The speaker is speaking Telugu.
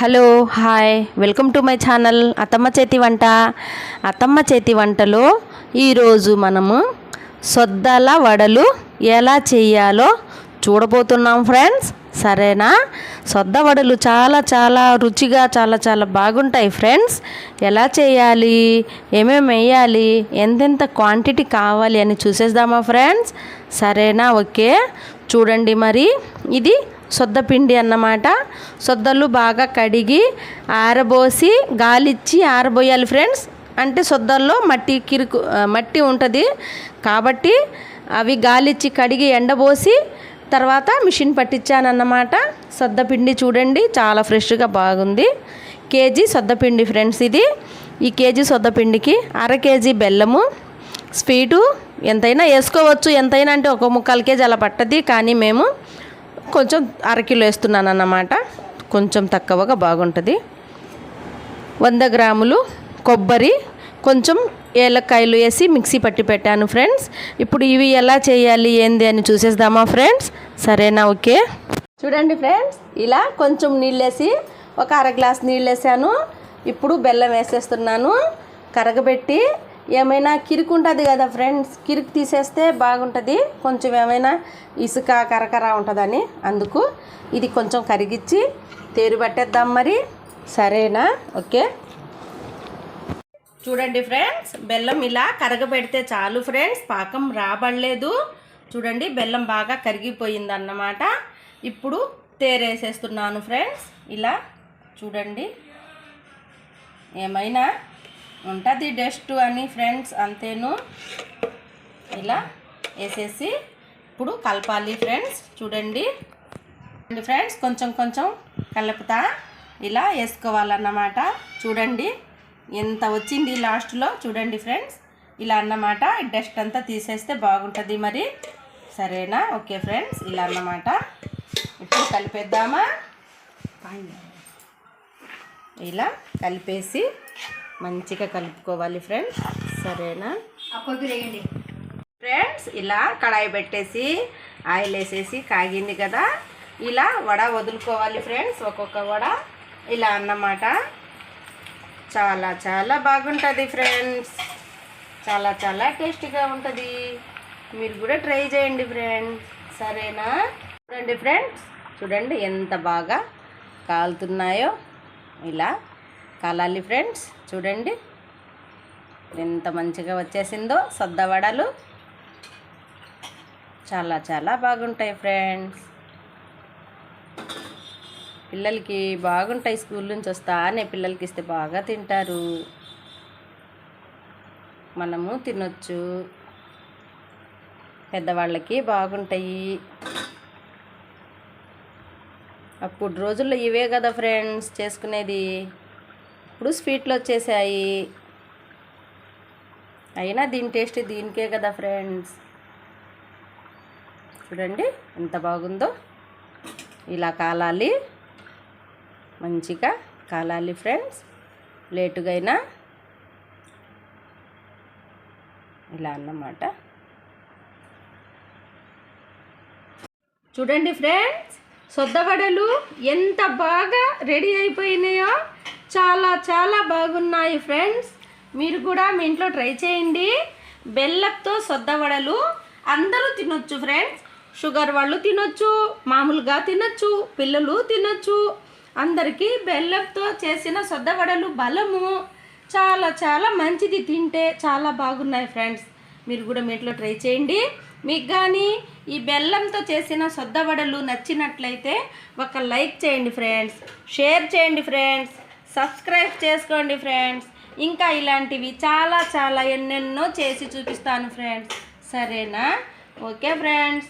Hello hi. Welcome to my channel అత్తమ్మ చేతి వంట. అత్తమ్మ చేతి వంటలో ఈరోజు మనము సొద్దల వడలు ఎలా చేయాలో చూడబోతున్నాం ఫ్రెండ్స్. సరేనా? సొద్ద వడలు చాలా చాలా రుచిగా చాలా చాలా బాగుంటాయి ఫ్రెండ్స్. ఎలా చేయాలి? ఏమేమి వేయాలి? ఎంతెంత క్వాంటిటీ కావాలి అని చూసేద్దామా ఫ్రెండ్స్. సరేనా? ఓకే. చూడండి మరి. ఇది సొద్ద పిండి అన్నమాట. సొద్దలు బాగా కడిగి ఆరబోసి గాలిచ్చి ఆరబోయాలి ఫ్రెండ్స్. అంటే సొద్దల్లో మట్టి కిరుకు మట్టి ఉంటుంది. కాబట్టి అవి గాలిచ్చి కడిగి ఎండబోసి తర్వాత మిషన్ పట్టించానన్నమాట. సొద్ద పిండి చూడండి చాలా ఫ్రెష్గా బాగుంది. కేజీ సొద్ద పిండి ఫ్రెండ్స్ ఇది. ఈ కేజీ సొద్ద పిండికి అర కేజీ బెల్లము. స్వీటు ఎంతైనా వేసుకోవచ్చు. ఎంతైనా అంటే ఒక ముక్కాలు కేజీ అలా పట్టది. కానీ మేము కొంచెం అరకిలో వేస్తున్నాను అన్నమాట కొంచెం తక్కువగా బాగుంటుంది. వంద గ్రాములు కొబ్బరి కొంచెం ఏలక్కాయలు వేసి మిక్సీ పట్టి పెట్టాను ఫ్రెండ్స్. ఇప్పుడు ఇవి ఎలా చేయాలి ఏంది అని చూసేద్దామా ఫ్రెండ్స్? సరేనా? ఓకే. చూడండి ఫ్రెండ్స్ ఇలా కొంచెం నీళ్ళు వేసి ఒక అర గ్లాస్ నీళ్ళు వేసాను ఇప్పుడు బెల్లం వేసేస్తున్నాను. కరగబెట్టి ఏమైనా కిరుకు ఉంటుంది కదా ఫ్రెండ్స్ కిరుకు తీసేస్తే బాగుంటుంది. కొంచెం ఏమైనా ఇసుక కరకర ఉంటుందని అందుకు ఇది కొంచెం కరిగిచ్చి తేరు పట్టేద్దాం మరి. సరేనా? ఓకే. చూడండి ఫ్రెండ్స్ బెల్లం ఇలా కరగబెడితే చాలు ఫ్రెండ్స్ పాకం రాబడలేదు. చూడండి బెల్లం బాగా కరిగిపోయింది అన్నమాట ఇప్పుడు తేరేసేస్తున్నాను ఫ్రెండ్స్ ఇలా చూడండి. ఏమైనా ఉంటుంది డస్ట్ అని ఫ్రెండ్స్ అంతేను. ఇలా వేసేసి ఇప్పుడు కలపాలి ఫ్రెండ్స్ చూడండి. ఫ్రెండ్స్ కొంచెం కొంచెం కలుపుతా. ఇలా వేసుకోవాలన్నమాట. చూడండి ఎంత వచ్చింది లాస్ట్లో చూడండి ఫ్రెండ్స్. ఇలా అన్నమాట. డస్ట్ అంతా తీసేస్తే బాగుంటుంది మరి. సరేనా? ఓకే ఫ్రెండ్స్ ఇలా అన్నమాట. ఇప్పుడు కలిపేద్దామా? ఇలా కలిపేసి మంచిగా కలుపుకోవాలి ఫ్రెండ్స్ సరేనా? ఫ్రెండ్స్ ఇలా కడాయి పెట్టేసి ఆయిల్ వేసేసి కాగింది కదా ఇలా వడ వదులుకోవాలి ఫ్రెండ్స్ ఒక్కొక్క వడ ఇలా అన్నమాట. చాలా చాలా బాగుంటుంది ఫ్రెండ్స్ చాలా చాలా టేస్టీగా ఉంటుంది. మీరు కూడా ట్రై చేయండి ఫ్రెండ్స్ సరేనా? చూడండి ఫ్రెండ్స్ చూడండి ఎంత బాగా కాలుతున్నాయో. ఇలా కాలాలి ఫ్రెండ్స్ చూడండి. ఎంత మంచిగా వచ్చేసిందో సద్ద వడలు. చాలా చాలా బాగుంటాయి ఫ్రెండ్స్. పిల్లలకి బాగుంటాయి స్కూల్ నుంచి వస్తానే పిల్లలకి ఇస్తే బాగా తింటారు. మనము తినొచ్చు. పెద్దవాళ్ళకి బాగుంటాయి. అప్పుడు రోజుల్లో ఇవే కదా ఫ్రెండ్స్ చేసుకునేది. ఇప్పుడు స్వీట్లు వచ్చేసాయి. అయినా దీని టేస్ట్ దీనికే కదా ఫ్రెండ్స్. చూడండి ఎంత బాగుందో. ఇలా కాలాలి. మంచిగా కాలాలి ఫ్రెండ్స్. లేటుగా అయినా. ఇలా అన్నమాట. చూడండి ఫ్రెండ్స్ సొద్దవడలు ఎంత బాగా రెడీ అయిపోయినాయో. చాలా చాలా బాగున్నాయి ఫ్రెండ్స్. మీరు కూడా మీ ఇంట్లో ట్రై చేయండి. బెల్లంతో సొద్దవడలు అందరూ తినొచ్చు ఫ్రెండ్స్. షుగర్ వాళ్ళు తినొచ్చు మామూలుగా తినొచ్చు పిల్లలు తినొచ్చు. అందరికీ బెల్లంతో చేసిన సొద్దవడలు బలము. చాలా చాలా మంచిది తింటే చాలా బాగున్నాయి ఫ్రెండ్స్. మీరు కూడా మీ ఇంట్లో ట్రై చేయండి. మీకు కానీ ఈ బెల్లంతో చేసిన సొద్దవడలు నచ్చినట్లయితే ఒక లైక్ చేయండి ఫ్రెండ్స్. షేర్ చేయండి ఫ్రెండ్స్. సబ్స్క్రైబ్ చేసుకోండి ఫ్రెండ్స్. ఇంకా ఇలాంటివి చాలా చాలా ఎన్నెన్నో చేసి చూపిస్తాను ఫ్రెండ్స్. సరేనా? Okay friends.